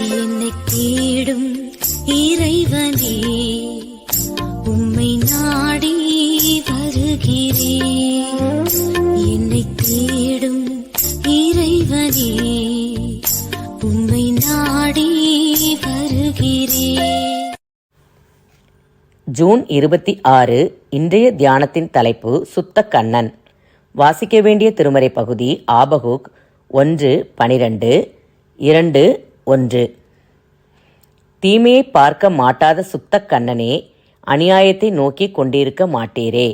என்னை தேடும் இறைவனே உம்மை நாடி வருகிறேன் என்னை தேடும் இறைவனே உம்மை நாடி வருகிறேன் ஜூன் இருபத்தி ஆறு இன்றைய தியானத்தின் தலைப்பு சுத்த கண்ணன். வாசிக்க வேண்டிய திருமறை பகுதி ஆபகுக் ஒன்று பனிரெண்டு இரண்டு ஒன்று. தீமையை பார்க்க மாட்டாத சுத்த கண்ணனே அநியாயத்தை நோக்கி கொண்டிருக்க மாட்டீரே.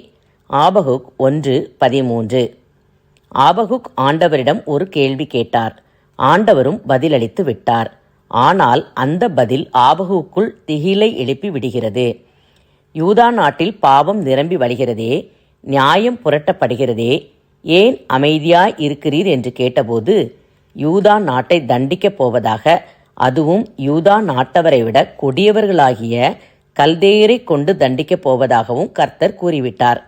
ஆபகுக் ஒன்று பதிமூன்று. ஆபகுக் ஆண்டவரிடம் ஒரு கேள்வி கேட்டார். ஆண்டவரும் பதிலளித்து விட்டார். ஆனால் அந்த பதில் ஆபகுக்குள் திகிலை எழுப்பி விடுகிறது. யூதா நாட்டில் பாவம் நிரம்பி வழிகிறதே நியாயம் புரட்டப்படுகிறதே ஏன் அமைதியாய் இருக்கிறீர் என்று கேட்டபோது யூதா நாட்டை தண்டிக்கப் போவதாக அதுவும் யூதா நாட்டவரை விட கொடியவர்களாகிய கல்தேயரை கொண்டு தண்டிக்கப் போவதாகவும் கர்த்தர் கூறிவிட்டார்.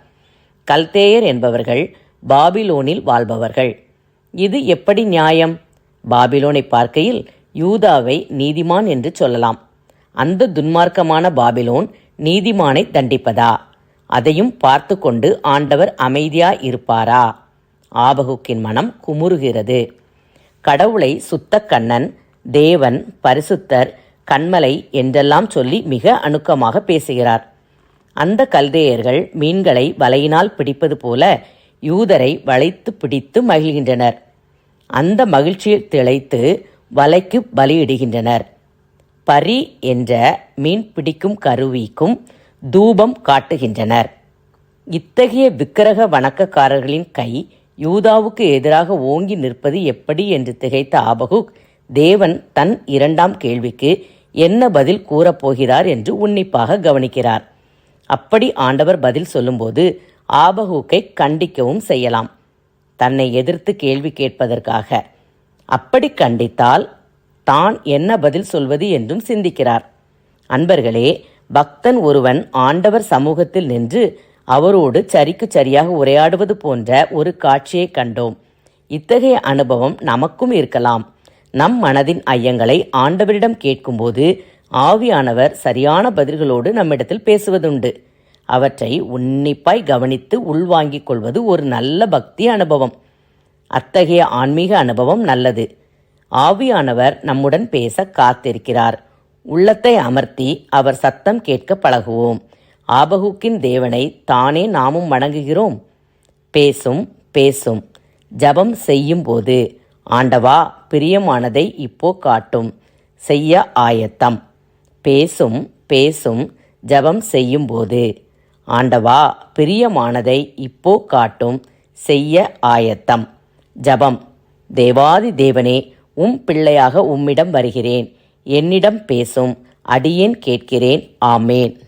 கல்தேயர் என்பவர்கள் பாபிலோனில் வாழ்பவர்கள். இது எப்படி நியாயம்? பாபிலோனை பார்க்கையில் யூதாவை நீதிமான் என்று சொல்லலாம். அந்த துன்மார்க்கமான பாபிலோன் நீதிமானை தண்டிப்பதா? அதையும் பார்த்து கொண்டு ஆண்டவர் அமைதியா இருப்பாரா? ஆபகுக்கின் மனம் குமுறுகிறது. கடவுளை சுத்த கண்ணன் தேவன் பரிசுத்தர் கண்மலை என்றெல்லாம் சொல்லி மிக அணுக்கமாக பேசுகிறார். அந்த கல்தேயர்கள் மீன்களை வலையினால் பிடிப்பது போல யூதரை வளைத்து பிடித்து மகிழ்கின்றனர். அந்த மகிழ்ச்சியில் திளைத்து வலைக்கு பலியிடுகின்றனர். பரி என்ற மீன் பிடிக்கும் கருவிக்கும் தூபம் காட்டுகின்றனர். இத்தகைய விக்கிரக வணக்கக்காரர்களின் கை யூதாவுக்கு எதிராக ஓங்கி நிற்பது எப்படி என்று திகைத்த ஆபகுக் தேவன் தன் இரண்டாம் கேள்விக்கு என்ன பதில் கூறப்போகிறார் என்று உன்னிப்பாக கவனிக்கிறார். அப்படி ஆண்டவர் பதில் சொல்லும்போது ஆபகூக்கை கண்டிக்கவும் செய்யலாம். தன்னை எதிர்த்து கேள்வி கேட்பதற்காக. அப்படி கண்டித்தால் தான் என்ன பதில் சொல்வது என்றும் சிந்திக்கிறார். அன்பர்களே பக்தன் ஒருவன் ஆண்டவர் சமூகத்தில் நின்று அவரோடு சரிக்கு சரியாக உரையாடுவது போன்ற ஒரு காட்சியை கண்டோம். இத்தகைய அனுபவம் நமக்கும் இருக்கலாம். நம் மனதின் ஐயங்களை ஆண்டவரிடம் கேட்கும்போது ஆவியானவர் சரியான பதில்களோடு நம்மிடத்தில் பேசுவதுண்டு. அவற்றை உன்னிப்பாய் கவனித்து உள்வாங்கிக் கொள்வது ஒரு நல்ல பக்தி அனுபவம். அத்தகைய ஆன்மீக அனுபவம் நல்லது. ஆவியானவர் நம்முடன் பேச காத்திருக்கிறார். உள்ளத்தை அமர்த்தி அவர் சத்தம் கேட்க பழகுவோம். ஆபகுக்கின் தேவனை தானே நாமும் வணங்குகிறோம். பேசும் பேசும். ஜபம் செய்யும் போது ஆண்டவா பிரியமானதை இப்போ காட்டும். செய்ய ஆயத்தம். பேசும் பேசும். ஜபம் செய்யும்போது ஆண்டவா பிரியமானதை இப்போ காட்டும். செய்ய ஆயத்தம். ஜபம். தேவாதி தேவனே உம் பிள்ளையாக உம்மிடம் வருகிறேன். என்னிடம் பேசும். அடியேன் கேட்கிறேன். ஆமேன்.